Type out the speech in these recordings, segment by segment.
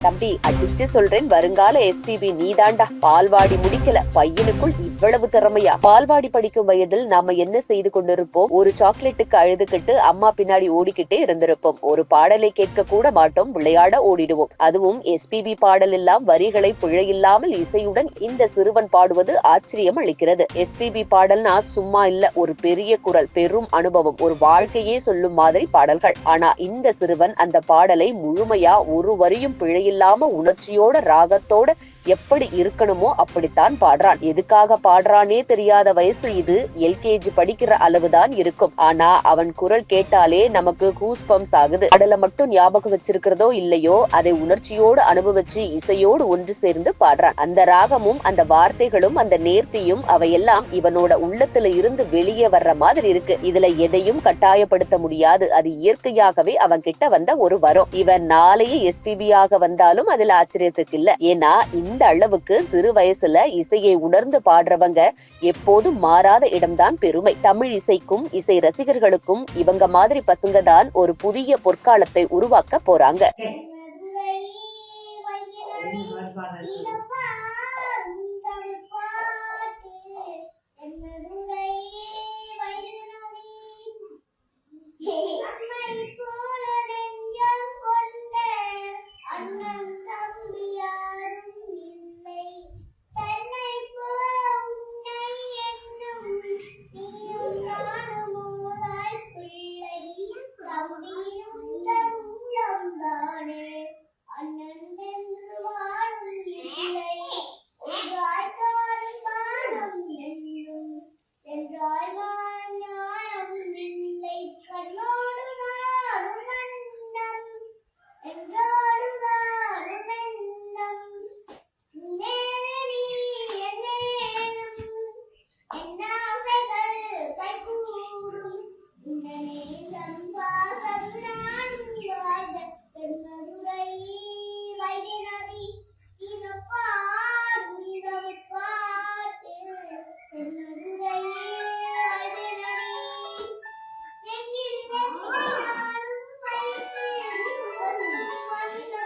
தம்பி அடிச்சு சொல்றேன் வருங்கால எஸ்பிபி நீதாண்டா. பால்வாடி முடிக்கல பையனுக்குள் இவ்வளவு திறமையா? பால்வாடி படிக்கும் வயதில் நாம என்ன செய்து கொண்டிருப்போம்? ஒரு சாக்லேட்டுக்கு அழுதுகிட்டு அம்மா பின்னாடி ஓடிக்கிட்டே இருந்திருப்போம். ஒரு பாடலை கேட்க கூட மாட்டோம். விளையாட ஓடிடுவோம். அதுவும் எஸ்பிபி பாடல் எல்லாம் வரிகளை பிழையில்லாமல் இசையுடன் இந்த சிறுவன் பாடுவது ஆச்சரியம் அளிக்கிறது. எஸ்பிபி பாடல்னா சும்மா இல்ல ஒரு பெரிய குரல் பெரும் அனுபவம் ஒரு வாழ்க்கையே சொல்லும் மாதிரி பாடல்கள். ஆனா இந்த சிறுவன் அந்த பாடலை முழுமையா ஒரு வரியும் பிழையில்லாம உணர்ச்சியோட ராகத்தோட எப்படி இருக்கணுமோ அப்படித்தான் பாடுறான். எதுக்காக பாடுறானே தெரியாத வயசு இது. எல்கேஜி படிக்கிற அளவுதான் இருக்கும். ஆனா அவன் குரல் கேட்டாலே நமக்கு கூஸ் பம்ஸ் ஆகுது. பாடலை மட்டும் ஞாபகம் வச்சிருக்கிறதோ இல்லையோ அதை உணர்ச்சியோடு அனுபவிச்சு இசையோடு ஒன்று சேர்ந்து பாடுறான். அந்த ராகமும் அந்த வார்த்தைகளும் அந்த நேர்த்தியும் அவையெல்லாம் இவனோட உள்ளத்துல இருந்து வெளியே வர்ற மாதிரி இருக்கு. இதுல எதையும் கட்டாயப்படுத்த முடியாது. அது இயற்கையாகவே அவன் கிட்ட வந்த ஒரு வரம். இவன் நாளைய எஸ்பிபியாக வந்தாலும் அதுல ஆச்சரியத்துக்கு இல்ல. ஏன்னா இந்த அளவுக்கு சிறு வயசுல இசையை உணர்ந்து பாடுறவங்க எப்போதும் மாறாத இடம்தான் பெருமை. தமிழ் இசைக்கும் இசை ரசிகர்களுக்கும் இவங்க மாதிரி பசங்க தான் ஒரு புதிய பொற்காலத்தை உருவாக்க போறாங்க.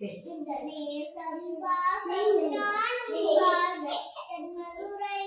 இந்த நேசம் வாசம் தென்மதுரை